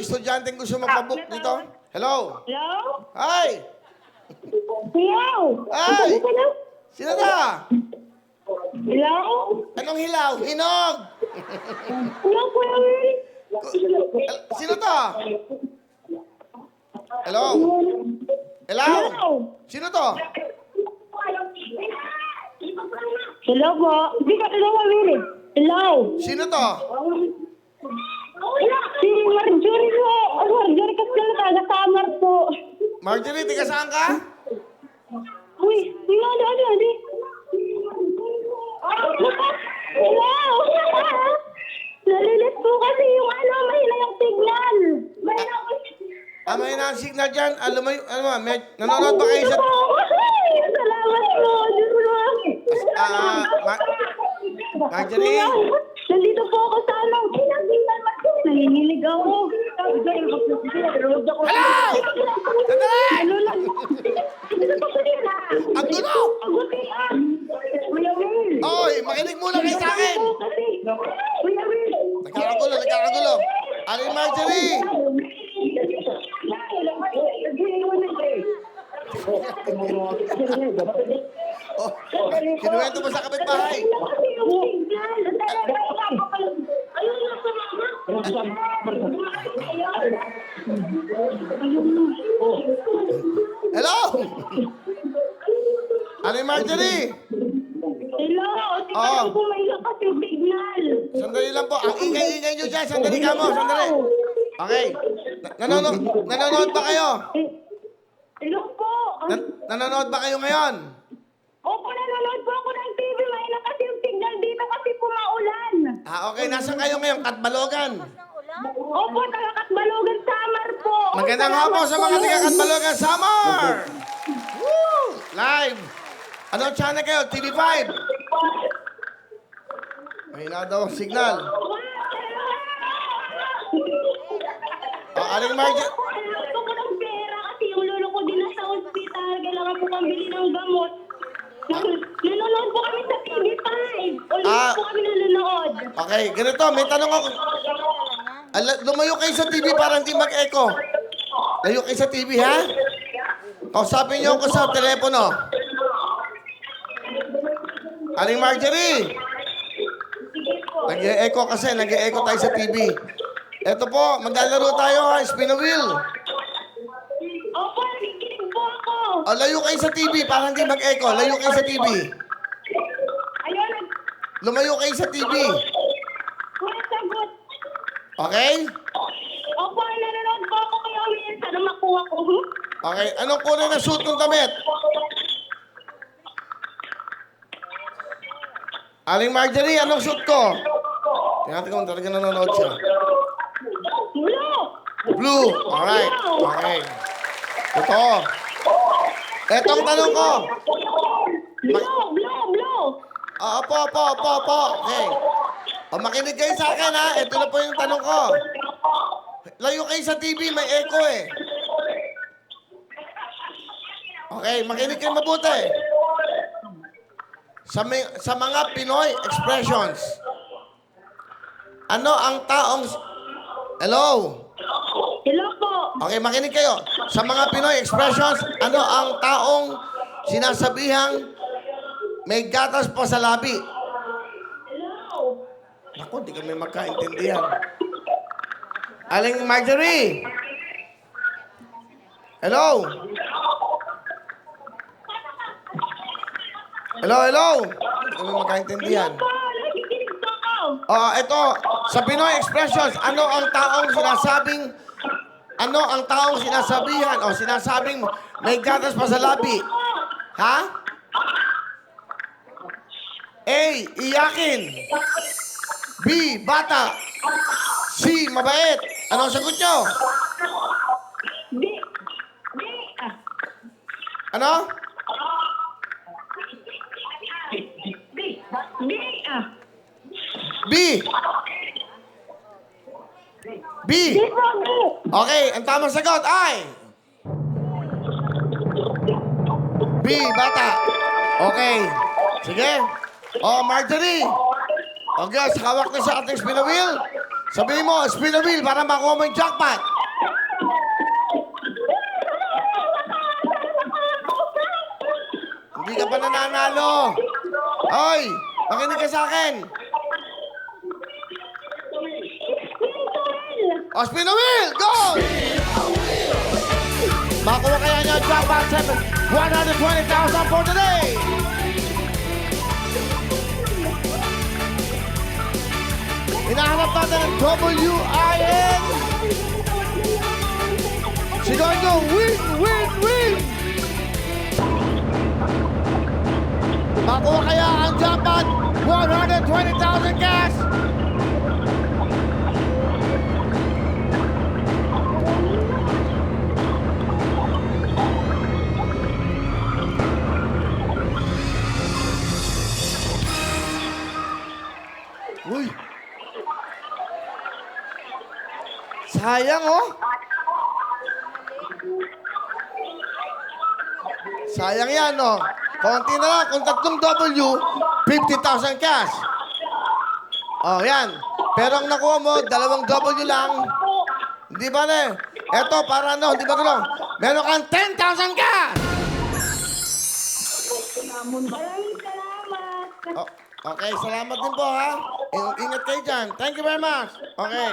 estudyanteng gusto magpabook dito? Hello? Hello? Hi! Hello? Na? Sino na? Hello? Anong hilaw? Hinog! Will? El- Sino to? Hello? Hello? Sino to? Hello po? Hindi ka Will. Hello? Sino to? Marjorie po. Marjorie Castelo, taga Samar po. Marjorie, tiga saan ka? Uy, ano, ano, ano, ano? Hello? Nalilit po kasi yung ano, mahina yung signal. Mahina yung Ah, may na signal dyan. Alam mo, ano ba, may, nanonood ba kayo sa... Ay, salamat po. Diyos mo. Ah, Ma- Marjorie? Nandito po ako sa ano. Nangingilig ako. Hello! Sandali! Ano lang? Ang gulo! Kuya Will. Oy, makinig muna kayo sa akin! Kuya Will. Nagkakagulo, nagkakagulo. Aling Marjorie! Oh, kinuwento mo sa kapitbahay. Hello? Aling Marjorie! Hello, tingnan ko may lakas yung signal. Sandali lang po. Ang ingay-ingay nyo dyan. Sandali ka mo. Sandali. Okay. Na- nanonood, nanonood ba kayo? Eh, Hello po. Na- nanonood ba kayo ngayon? Opo, nanonood po ako ng TV. May lakas yung signal dito kasi po maulan. Ah, okay. Nasaan kayo ngayon? Katbalogan. Opo, taga Katbalogan, Samar po. Magandang hapon sa mga taga Katbalogan Summer! Woo! Live! Anong channel kayo? TV5? May na daw ang signal. Oh, Aling Marjorie. Kailangan ko ng pera kasi yung lolo ko din nasa ospital. Kailangan po pambili ng gamot. Nan- Nanonood po kami sa TV5. Ulit Ah. po kami nanonood. Okay, ganito. May tanong ako. Ala, lumayo kayo sa TV para hindi mag-echo. Layo kayo sa TV, ha? Kausapin niyo ako sa telepono. Aling Marjorie. Nag-e-echo kasi. Nag-e-echo tayo sa TV. Ito po, maglalaro tayo ha. Spin a wheel. Opo, nakikinig po ako. O, layo kayo sa TV para hindi mag-echo. Layo kayo sa TV. Ayun, Lumayo kayo sa TV. Okay? Opo, nanonood po ako kay Will. Sana makuha ko. Okay. Anong kulay na suit ng damit? Aling Marjorie, anong suit ko? Tingnan natin kung talaga nanonood siya. Blue! Blue. Alright. Okay. Ito. Etong tanong ko. Blue! Blue! Blue! Ah, opo, opo, opo, opo. Okay. O, makinig kayo sa akin, ha? Ito na po yung tanong ko. Layo kayo sa TV, may echo eh. Okay, makinig kayo mabuti. Sa, may, sa mga Pinoy expressions, ano ang taong... Hello? Hello po. Okay, makinig kayo. Sa mga Pinoy expressions, ano ang taong sinasabihang may gatas pa sa labi? Ako, di kami magkaintindihan. Aling Marjorie! Hello? Hello, hello? Di kami magkaintindihan. Oh, ito, sa Pinoy expressions, ano ang taong sinasabing ano ang taong sinasabihan o sinasabing may gatas pa sa labi? Ha? A. Iyakin. B. Bata. C. Mabait. Ano ang sagot nyo? Di. Di. Ah. Ano? Di. Di. Ah. B. B. Po. Okay, ang tamang sagot ay... B, bata. Okay. Sige. Oh, Marjorie. Okay, hawak na sa ating spin wheel. Sabihin mo, spin the wheel para makuha mo yung jackpot. Hindi ka pa nananalo. Oy, makinig ka sa akin. O, spin the wheel! Go! Makuha kaya niya ang jackpot 7, 120,000 for today! Hinahanap natin ang W-I-N! Sigaw win, win, win! Makuha kaya ang jackpot 120,000 cash! Uy! Sayang oh! Sayang yan oh! Konti na lang, kung tatlong W, 50,000 cash. Oh, yan. Pero ang nakuha mo, dalawang W lang. Hindi ba na Eto, para ano, hindi ba gano'n? Meron kang 10,000 cash! Maraming salamat. Oh, okay, salamat din po ha. In- ingat kayo dyan. Thank you very much. Okay.